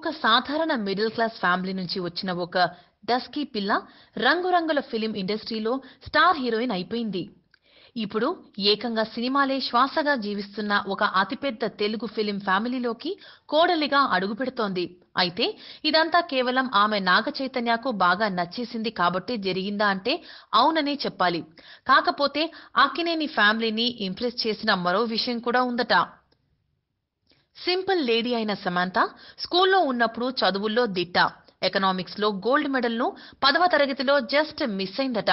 ఒక సాధారణ middle class family నుంచి వచ్చిన ఒక డస్కీ పిల్ల రంగురంగుల ఫిలిం ఇండస్ట్రీలో స్టార్ హీరోయిన్ అయిపోయింది. ఇప్పుడు ఏకంగా సినిమాలే శ్వాసగా జీవిస్తున్న ఒక అతిపెద్ద తెలుగు ఫిలిం ఫ్యామిలీలోకి కోడలిగా అడుగుపెడుతోంది అయితే ఇదంతా కేవలం ఆమె నాగ చైతన్యకు బాగా నచ్చేసింది కాబట్టి జరిగిందా అంటే అవుననే చెప్పాలి. కాకపోతే అక్కినేని ఫ్యామిలీని ఇంప్రెస్ చేసిన మరో విషయం కూడా ఉందట. సింపుల్ లేడీ అయిన సమాంత స్కూల్లో ఉన్నప్పుడు చదువుల్లో దిట్ట. ఎకనామిక్స్లో గోల్డ్ మెడల్ను పదవ తరగతిలో జస్ట్ మిస్ అయిందట.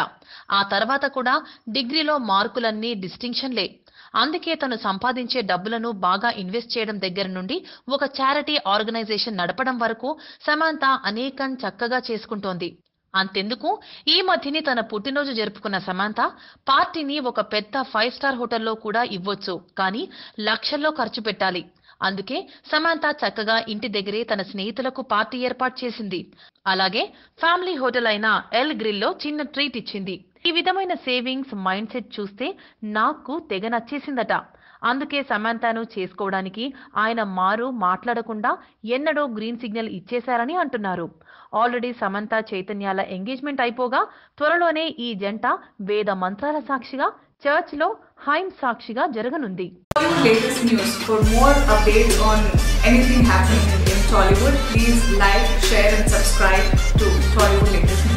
ఆ తర్వాత కూడా డిగ్రీలో మార్కులన్నీ డిస్టింక్షన్లే. అందుకే తను సంపాదించే డబ్బులను బాగా ఇన్వెస్ట్ చేయడం దగ్గర నుండి ఒక చారిటీ ఆర్గనైజేషన్ నడపడం వరకు సమాంత అనేకం చక్కగా చేసుకుంటోంది. అంతెందుకు? ఈ మధ్యని తన పుట్టినరోజు జరుపుకున్న సమాంత పార్టీని ఒక పెద్ద ఫైవ్ స్టార్ హోటల్లో కూడా ఇవ్వొచ్చు. కానీ లక్షల్లో ఖర్చు పెట్టాలి. అందుకే సమాంత చక్కగా ఇంటి దగ్గరే తన స్నేహితులకు పార్టీ ఏర్పాటు చేసింది. అలాగే ఫ్యామిలీ హోటల్ అయిన ఎల్ గ్రిల్లో చిన్న ట్రీట్ ఇచ్చింది. ఈ విధమైన సేవింగ్స్ మైండ్ సెట్ చూస్తే నాకు తెగ నచ్చేసిందట. అందుకే సమాంతాను చేసుకోవడానికి ఆయన మారు మాట్లాడకుండా ఎన్నడో గ్రీన్ సిగ్నల్ ఇచ్చేశారని అంటున్నారు. ఆల్రెడీ సమంత చైతన్యాల ఎంగేజ్మెంట్ అయిపోగా త్వరలోనే ఈ జంట వేద మంత్రాల సాక్షిగా చర్చ్లో హైమ్ సాక్షిగా జరగనుంది. Tollywood please like share and subscribe to Tollywood latest